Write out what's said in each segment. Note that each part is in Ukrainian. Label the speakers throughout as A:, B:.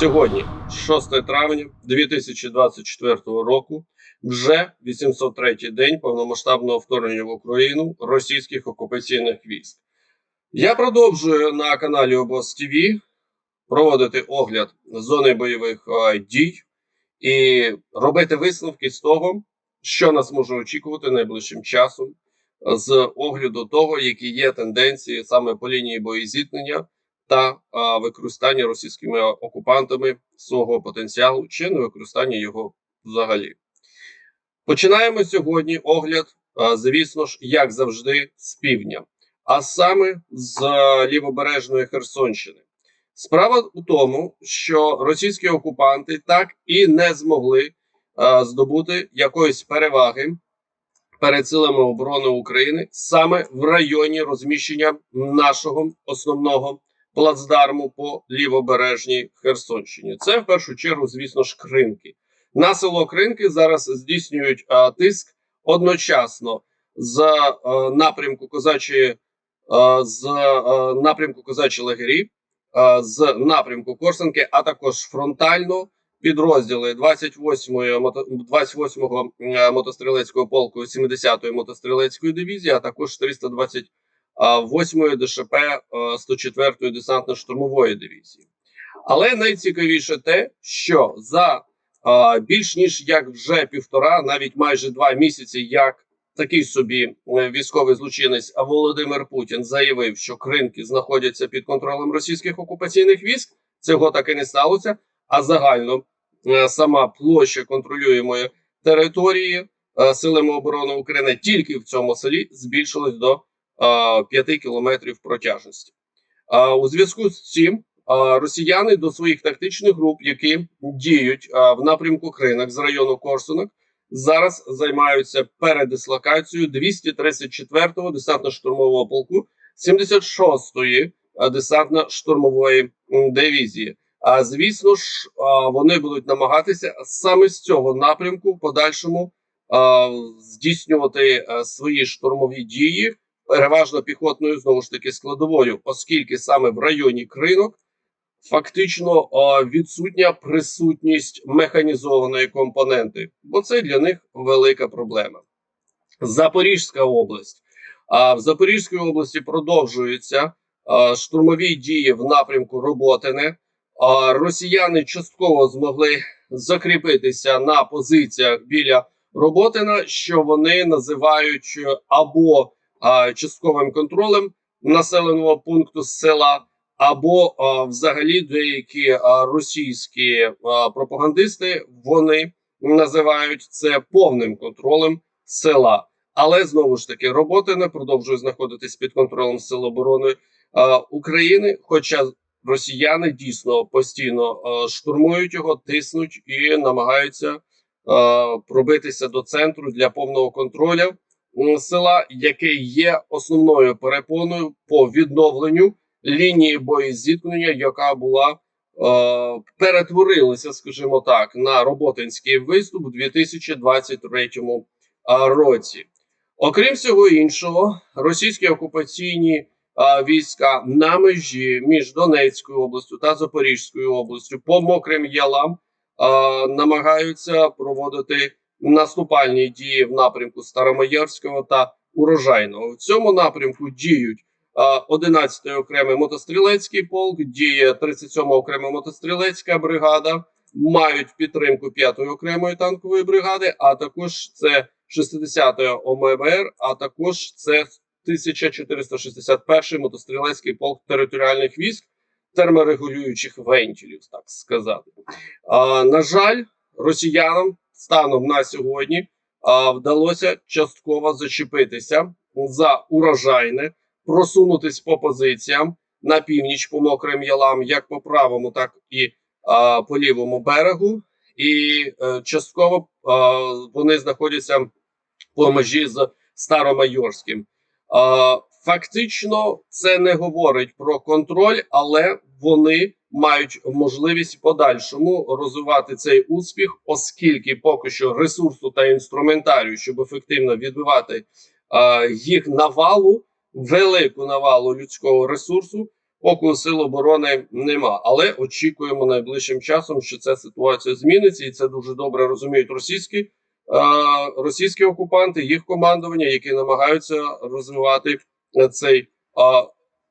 A: Сьогодні, 6 травня 2024 року, вже 803-й день повномасштабного вторгнення в Україну російських окупаційних військ. Я продовжую на каналі ОБОС ТВ проводити огляд зони бойових дій і робити висновки з того, що нас може очікувати найближчим часом, з огляду того, які є тенденції саме по лінії боєзіткнення та а, використання російськими окупантами свого потенціалу чи не використання його взагалі. Починаємо сьогодні огляд, а, звісно ж, як завжди, з півдня, а саме з а, лівобережної Херсонщини. Справа у тому, що російські окупанти так і не змогли а, здобути якоїсь переваги перед силами оборони України саме в районі розміщення нашого основного плацдарму по лівобережній Херсонщині. Це в першу чергу, звісно ж, Кринки. На село Кринки зараз здійснюють а, тиск одночасно з а, напрямку козачої а, з а, напрямку козачі лагері, а, з напрямку Корсанки, а також фронтально підрозділи 28-ї мото- 28-го е, мотострілецького полку 70-ї мотострілецької дивізії, а також 328-ї ДШП е, 104-ї десантно-штурмової дивізії. Але найцікавіше те, що за більш ніж як вже півтора, навіть майже два місяці, як такий собі е, військовий злочинець Володимир Путін заявив, що кринки знаходяться під контролем російських окупаційних військ. Цього так і не сталося. А загально е, сама площа контролюємої території е, силами оборони України тільки в цьому селі збільшилась до 5 кілометрів протяжності. Е, У зв'язку з цим е, росіяни до своїх тактичних груп, які діють е, в напрямку Кринок з району Корсунок, зараз займаються передислокацією 234-го десантно-штурмового полку 76-ї е, десантно-штурмової дивізії. А звісно ж, вони будуть намагатися саме з цього напрямку в подальшому здійснювати свої штурмові дії, переважно піхотною знову ж таки складовою, оскільки саме в районі кринок фактично відсутня присутність механізованої компоненти, бо це для них велика проблема. Запорізька область. А в Запорізькій області продовжуються штурмові дії в напрямку Роботине. Росіяни частково змогли закріпитися на позиціях біля Роботина, що вони називають або частковим контролем населеного пункту села, або взагалі деякі російські пропагандисти вони називають це повним контролем села. Але знову ж таки, Роботине продовжує знаходитись під контролем Сил оборони України, хоча росіяни дійсно постійно штурмують його, тиснуть і намагаються пробитися до центру для повного контролю села, яке є основною перепоною по відновленню лінії боєзіткнення, яка була е, перетворилася, скажімо так, на роботинський виступ у 2023 е, році. Окрім всього іншого, російські окупаційні а, війська на межі між Донецькою областю та Запорізькою областю по мокрим ялам а, намагаються проводити наступальні дії в напрямку Старомаєрського та Урожайного. В цьому напрямку діють а, 11-й окремий мотострілецький полк, діє 37-ма окрема мотострілецька бригада, мають підтримку 5-ї окремої танкової бригади, а також це 60-ї ОМБР, а також це 1461 мотострілецький полк територіальних військ терморегулюючих вентилів, так сказати. А, на жаль, росіянам станом на сьогодні вдалося частково зачепитися за урожайне, просунутись по позиціям на північ по мокрим ялам, як по правому, так і по лівому берегу. І е, частково вони знаходяться по межі з Старомайорським. Фактично, це не говорить про контроль, але вони мають можливість подальшому розвивати цей успіх, оскільки поки що ресурсу та інструментарію, щоб ефективно відбивати а, їх навалу, велику навалу людського ресурсу, поки сил оборони нема. Але очікуємо найближчим часом, що ця ситуація зміниться, і це дуже добре розуміють російські, е, російські окупанти, їх командування, які намагаються розвивати е, цей, е,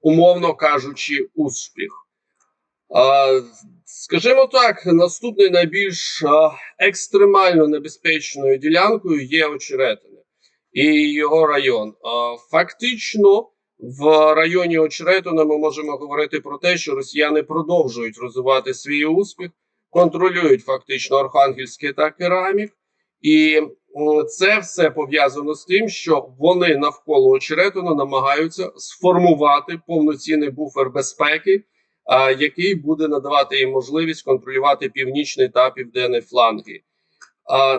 A: умовно кажучи, успіх. Скажімо так, наступний найбільш екстремально небезпечною ділянкою є Очеретине і його район. Фактично, в районі Очеретина ми можемо говорити про те, що росіяни продовжують розвивати свій успіх, контролюють фактично Архангельське та Керамік, і це все пов'язано з тим, що вони навколо Очеретина намагаються сформувати повноцінний буфер безпеки який буде надавати їм можливість контролювати північний та південний фланги.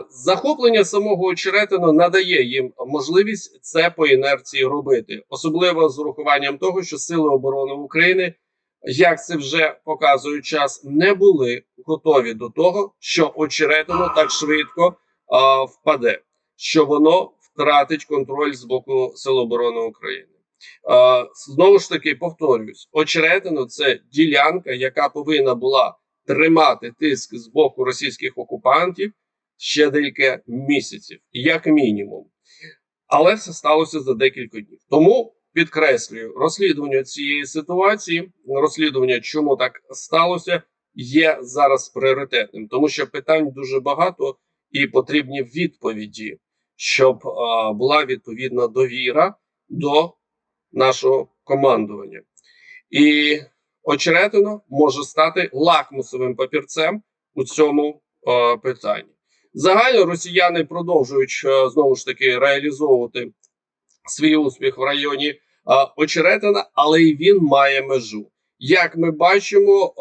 A: Захоплення самого очеретину надає їм можливість це по інерції робити, особливо з урахуванням того, що Сили оборони України, як це вже показує час, не були готові до того, що очеретино так швидко впаде, що воно втратить контроль з боку Сил оборони України. Знову ж таки, повторююсь, очеретино це ділянка, яка повинна була тримати тиск з боку російських окупантів ще декілька місяців, як мінімум. Але все сталося за декілька днів. Тому підкреслюю, розслідування цієї ситуації, розслідування, чому так сталося, є зараз пріоритетним, тому що питань дуже багато і потрібні відповіді, щоб е, була відповідна довіра до нашого командування. І очеретино може стати лакмусовим папірцем у цьому е, питанні. Загально росіяни продовжують е, знову ж таки реалізовувати свій успіх в районі очеретина, але і він має межу. Як ми бачимо,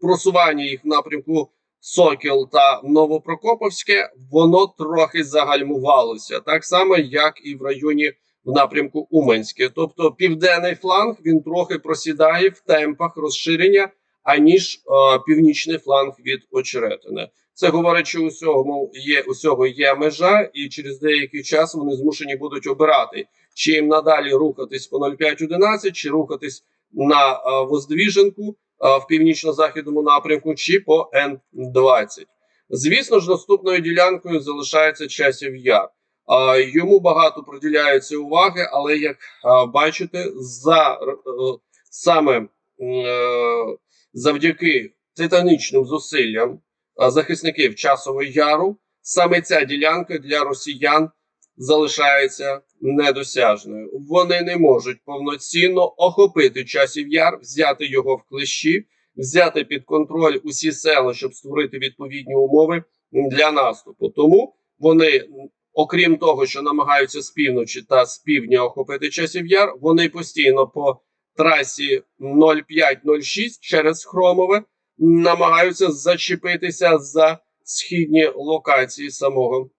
A: просування їх в напрямку Сокіл та Новопрокоповське, воно трохи загальмувалося, так само, як і в районі в напрямку Уманське. Тобто південний фланг він трохи просідає в темпах розширення, аніж е, північний фланг від очеретина. Це говорить, що усього є усього є межа, і через деякий час вони змушені будуть обирати, чи їм надалі рухатись по 0,5-11, чи рухатись на е, Воздвіженку в північно-західному напрямку, чи по Н-20. Звісно ж, наступною ділянкою залишається часів яр. А, Йому багато приділяється уваги, але як бачите, за е, саме е, завдяки титанічним зусиллям захисників часового яру, саме ця ділянка для росіян залишається недосяжною. Вони не можуть повноцінно охопити часів яр, взяти його в клещі, взяти під контроль усі села, щоб створити відповідні умови для наступу. Тому вони окрім того, що намагаються з півночі та з півдня охопити часів яр, вони постійно по трасі 05-06 через Хромове намагаються зачепитися за східні локації самого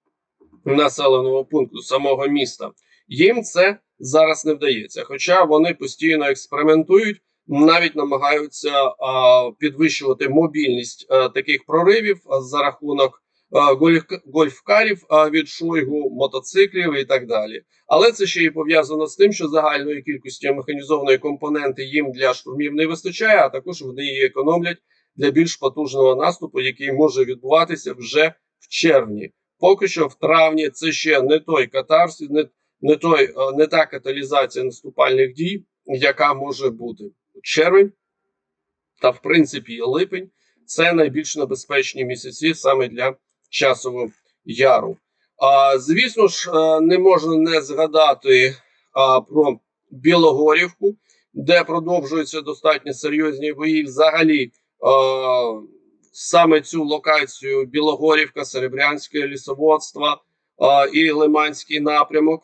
A: населеного пункту, самого міста. Їм це зараз не вдається, хоча вони постійно експериментують. Навіть намагаються а, підвищувати мобільність а, таких проривів а, за рахунок гольф, гольфкарів від Шойгу, мотоциклів і так далі. Але це ще й пов'язано з тим, що загальної кількості механізованої компоненти їм для штурмів не вистачає, а також вони її економлять для більш потужного наступу, який може відбуватися вже в червні. Поки що в травні це ще не той катарсис, не, не той не та каталізація наступальних дій, яка може бути червень та в принципі липень. Це найбільш небезпечні місяці саме для часового яру. А, Звісно ж, е, не можна не згадати а, про Білогорівку, де продовжуються достатньо серйозні бої. Взагалі, а, саме цю локацію Білогорівка, Серебрянське лісоводство і Лиманський напрямок.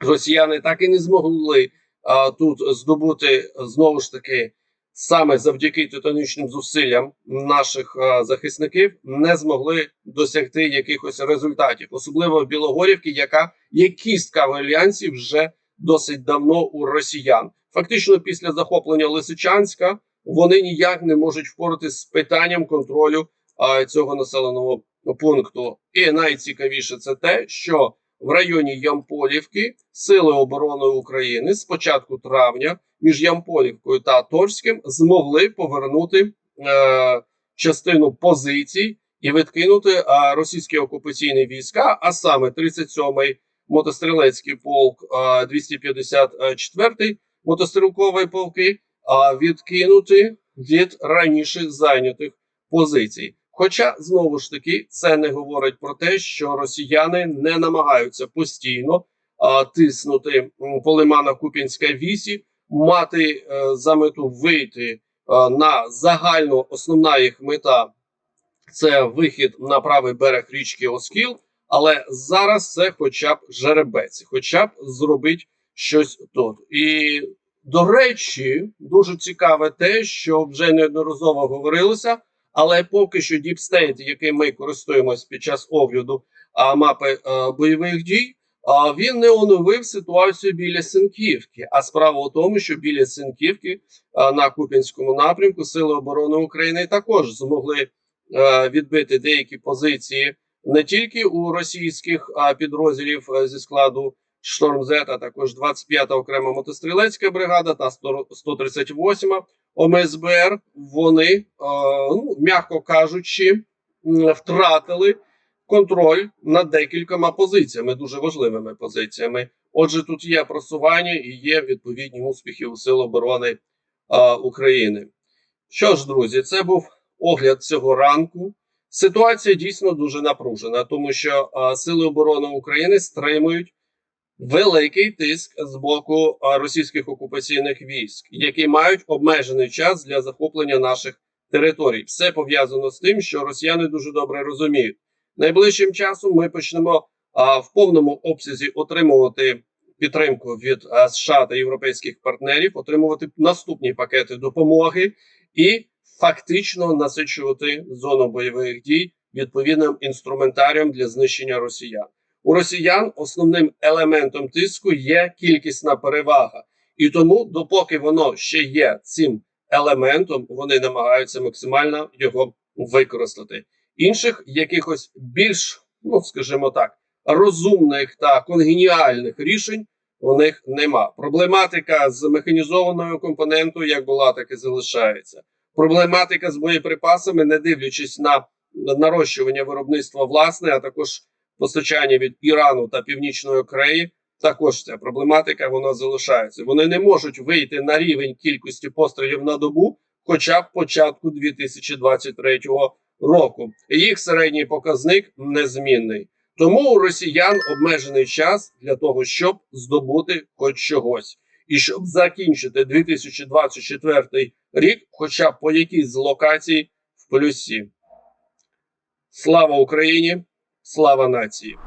A: Росіяни так і не змогли а, тут здобути знову ж таки саме завдяки титанічним зусиллям наших а, захисників не змогли досягти якихось результатів, особливо в Білогорівці, яка є кістка в альянсі вже досить давно у росіян. Фактично, після захоплення Лисичанська вони ніяк не можуть впоратися з питанням контролю а, цього населеного пункту. І найцікавіше це те, що в районі Ямполівки Сили оборони України з початку травня між Ямполівкою та Торським змогли повернути е, частину позицій і відкинути е, російські окупаційні війська, а саме 37-й мотострілецький полк, е, 254-й мотострілковий полки, відкинути від раніше зайнятих позицій. Хоча знову ж таки це не говорить про те, що росіяни не намагаються постійно а, тиснути по Лимано-Куп'янській вісі, мати е, за мету вийти е, на загально основна їх мета це вихід на правий берег річки Оскіл. Але зараз це хоча б жеребець, хоча б зробить щось тут. І до речі, дуже цікаве те, що вже неодноразово говорилося. Але поки що State, яким ми користуємось під час огляду а, мапи а, бойових дій, а, він не оновив ситуацію біля Синківки. А справа у тому, що біля Синківки а, на Куп'янському напрямку Сили оборони України також змогли а, відбити деякі позиції не тільки у російських а, підрозділів а, зі складу Шторм Z, також 25-та окрема мотострілецька бригада та 138-ма ОМСБР. Вони, е, ну, м'яко кажучи, втратили контроль над декількома позиціями, дуже важливими позиціями. Отже, тут є просування і є відповідні успіхи у Сил оборони е, України. Що ж, друзі, це був огляд цього ранку. Ситуація дійсно дуже напружена, тому що е, Сили оборони України стримують великий тиск з боку російських окупаційних військ, які мають обмежений час для захоплення наших територій. Все пов'язано з тим, що росіяни дуже добре розуміють. Найближчим часом ми почнемо а, в повному обсязі отримувати підтримку від а, США та європейських партнерів, отримувати наступні пакети допомоги і фактично насичувати зону бойових дій відповідним інструментарієм для знищення росіян. У росіян основним елементом тиску є кількісна перевага, і тому, допоки воно ще є цим елементом, вони намагаються максимально його використати. Інших якихось більш, ну скажімо так, розумних та конгеніальних рішень у них нема. Проблематика з механізованою компонентою, як була, так і залишається. Проблематика з боєприпасами, не дивлячись на нарощування виробництва власне, а також постачання від Ірану та Північної Кореї. Також ця проблематика вона залишається. Вони не можуть вийти на рівень кількості пострілів на добу, хоча б початку 2023 року. Їх середній показник незмінний. Тому у росіян обмежений час для того, щоб здобути хоч чогось, і щоб закінчити 2024 рік, хоча б по якійсь з локацій в плюсі. Слава Україні! Слава нації!